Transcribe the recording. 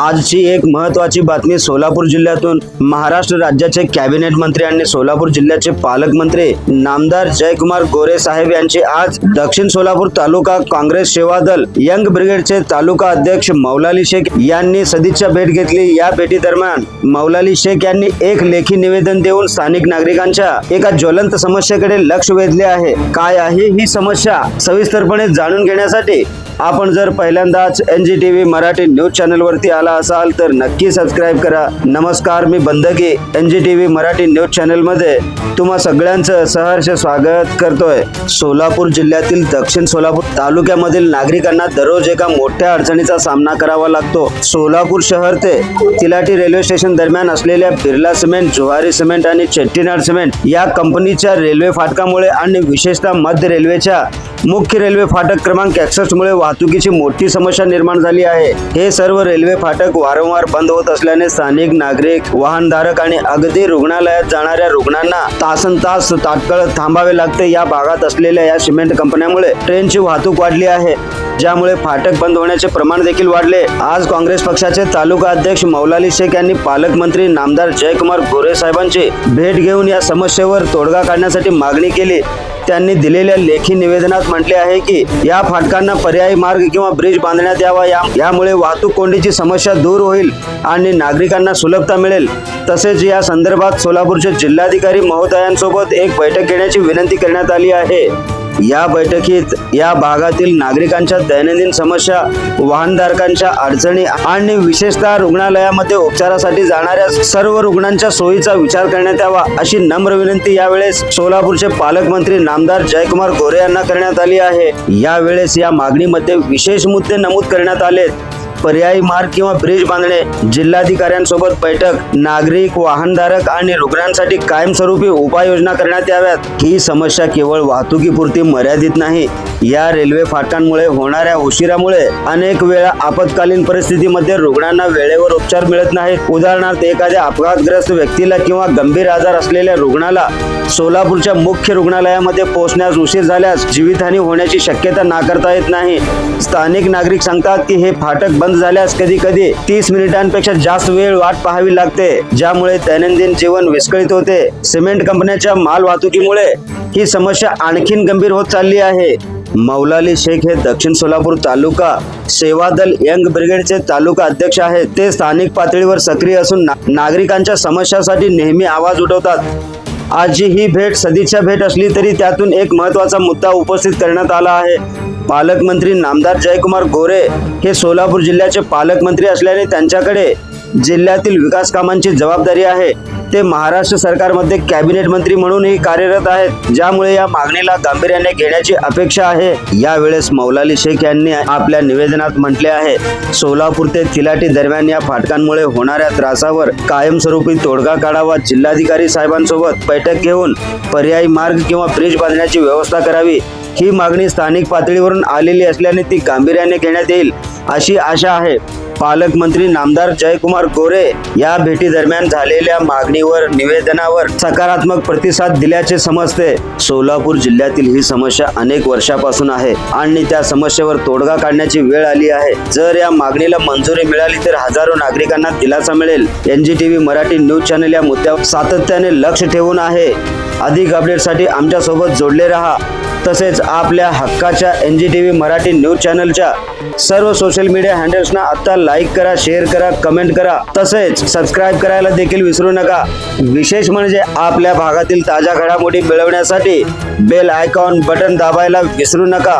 आजची एक महत्वाची बातमी सोलापूर जिल्ह्यातून महाराष्ट्र राज्याचे कॅबिनेट मंत्री आणि सोलापूर जिल्ह्याचे पालकमंत्री नामदार जयकुमार गोरे साहेब यांची आज दक्षिण सोलापूर तालुका काँग्रेस सेवा दल यंग ब्रिगेडचे तालुका अध्यक्ष मौलाली शेख यांनी सदिच्छा भेट घेतली. या भेटी दरम्यान मौलाली शेख यांनी एक लेखी निवेदन देऊन स्थानिक नागरिकांच्या एका ज्वलंत समस्येकडे लक्ष वेधले आहे. काय आहे ही समस्या? सविस्तरपणे जाणून घेण्यासाठी आपण जर पहिल्यांदाच N G T V Marathi news चॅनलवरती आला असाल तर नक्की सबस्क्राईब करा. नमस्कार मी Bandki N G T V Marathi news चॅनलमध्ये तुम्हा सगळ्यांचं सहर्ष स्वागत करतोय. सोलापूर जिल्ह्यातील दक्षिण सोलापूर तालुक्यामधील नागरिकांना दररोज एका मोठ्या अडचणीचा सामना करावा लागतो. सोलापूर शहर ते तिलाटी रेल्वे स्टेशन दरम्यान असलेल्या बिर्ला सिमेंट जुवारी सिमेंट आणि चेट्टीनाड सिमेंट या कंपनीच्या रेल्वे फाटकामुळे आणि विशेषतः मध्य रेल्वेच्या मुख्य रेल्वे फाटक क्रमांक एकसष्ट मुळे वाहतुकीची मोठी समस्या निर्माण झाली आहे. हे सर्व रेल्वे फाटक वारंवार बंद होत असल्याने स्थानिक नागरिक वाहनधारक आणि अगदी रुग्णालयात जाणाऱ्या रुग्णांना तासन तास तात्काळ थांबावे लागते. या भागात असलेल्या या सिमेंट कंपन्यामुळे ट्रेनची वाहतूक वाढली आहे ज्यामुळे फाटक बंद होण्याचे प्रमाण देखील वाढले. आज काँग्रेस पक्षाचे तालुका अध्यक्ष मौलाली शेख यांनी पालकमंत्री नामदार जयकुमार गोरे साहेबांची भेट घेऊन या समस्येवर तोडगा काढण्यासाठी मागणी केली. त्यांनी दिलेल्या लेखी निवेदनात म्हटले आहे की या फाटकांना पर्यायी मार्ग किंवा ब्रिज बांधण्यात यावा. या यामुळे वाहतूक कोंडीची समस्या दूर होईल आणि नागरिकांना सुलभता मिळेल. तसेच या संदर्भात सोलापूरचे जिल्हाधिकारी महोदयांसोबत एक बैठक घेण्याची विनंती करण्यात आली आहे. या बैठकीत या भागातील नागरिकांच्या दैनंदिन समस्या वाहनधारकांच्या अडचणी आणि विशेषतः रुग्णालयामध्ये उपचारासाठी जाणाऱ्या सर्व रुग्णांच्या सोयीचा विचार करण्यात यावा अशी नम्र विनंती यावेळेस सोलापूरचे पालकमंत्री आमदार जयकुमार गोरे यांना करण्यात आली आहे. यावेळेस या मागणीमध्ये विशेष मुद्दे नमूद करण्यात आलेत. पर्यायी मार्ग किंवा ब्रिज बांधणे जिल्हाधिकाऱ्यांसोबत बैठक नागरिक वाहनधारक आणि रुग्णांसाठी कायमस्वरूपी उपाययोजना करण्यात याव्यात. ही समस्या केवळ वाहतुकीपुरती मर्यादित नाही या रेल्वे फाटकांमुळे होणाऱ्या उशिरामुळे अनेक वेळा आपत्कालीन परिस्थितीमध्ये रुग्णांना वेळेवर उपचार मिळत नाहीत. उदाहरणार्थ एखाद्या अपघातग्रस्त व्यक्तीला किंवा गंभीर आजार असलेल्या रुग्णाला सोलापूरच्या मुख्य रुग्णालयामध्ये पोहोचण्यास उशीर झाल्यास जीवितहानी होण्याची शक्यता नाकारता येत नाही. स्थानिक नागरिक सांगतात की हे फाटक बंद झाल्यास कधी कधी तीस मिनिटांपेक्षा जास्त वेळ वाट पाहावी लागते. ज्यामुळे दैनंदिन जीवन विस्कळीत होते. सिमेंट कंपन्याच्या माल वाहतुकीमुळे ही समस्या आणखीन गंभीर होत चालली आहे. मौलाली शेख हे दक्षिण सोलापूर तालुका सेवा दल यंग ब्रिगेडचे तालुका अध्यक्ष आहेत. ते स्थानिक पातळीवर सक्रिय असून ना- नागरिकांच्या समस्यासाठी नेहमी आवाज उठवतात. आजची ही भेट सदिच्छा भेट असली तरी त्यातून एक महत्त्वाचा मुद्दा उपस्थित करण्यात आला आहे. पालकमंत्री नामदार जयकुमार गोरे हे सोलापूर जिल्ह्याचे पालकमंत्री असल्याने त्यांच्याकडे जिल्ह्यातील विकास कामांची जबाबदारी आहे. ते महाराष्ट्र सरकारमध्ये कॅबिनेट मंत्री म्हणूनही कार्यरत आहेत. ज्यामुळे या मागणीला गांभीर्याने घेण्याची अपेक्षा आहे. यावेळेस मौलाली शेख यांनी आपल्या निवेदनात म्हटले आहे सोलापूर ते तिलाटी दरम्यान या फाटकांमुळे होणाऱ्या त्रासावर कायमस्वरूपी तोडगा काढावा जिल्हाधिकारी साहेबांसोबत बैठक घेऊन पर्यायी मार्ग किंवा ब्रिज बांधण्याची व्यवस्था करावी ही मागणी स्थानिक पातळीवरून आलेली असल्याने ती गांभीर्याने घेण्यात येईल अशी आशा आहे. पालकमंत्री नामदार जयकुमार गोरे या भेटी दरम्यान झालेल्या मागणीवर निवेदनावर सकारात्मक प्रतिसाद दिल्याचे समजते. सोलापूर जिल्ह्यातील ही समस्या अनेक वर्षापासून आहे आणि त्या समस्येवर तोडगा काढण्याची वेळ आली आहे. जर या मागणीला मंजुरी मिळाली तर हजारो नागरिकांना दिलासा मिळेल. एनजीटीव्ही मराठी न्यूज चॅनल या मुद्द्यावर सातत्याने लक्ष ठेवून आहे. अधिक अपडेटसाठी आमच्यासोबत जोडले रहा. तसेच आपल्या हक्काच्या N G T V Marathi news चॅनलच्या सर्व सोशल मीडिया हँडल्सना आत्ता लाईक करा शेअर करा कमेंट करा. तसेच सबस्क्राईब करायला देखील विसरू नका. विशेष म्हणजे आपल्या भागातील ताज्या घडामोडी मिळवण्यासाठी बेल आयकॉन बटन दाबायला विसरू नका.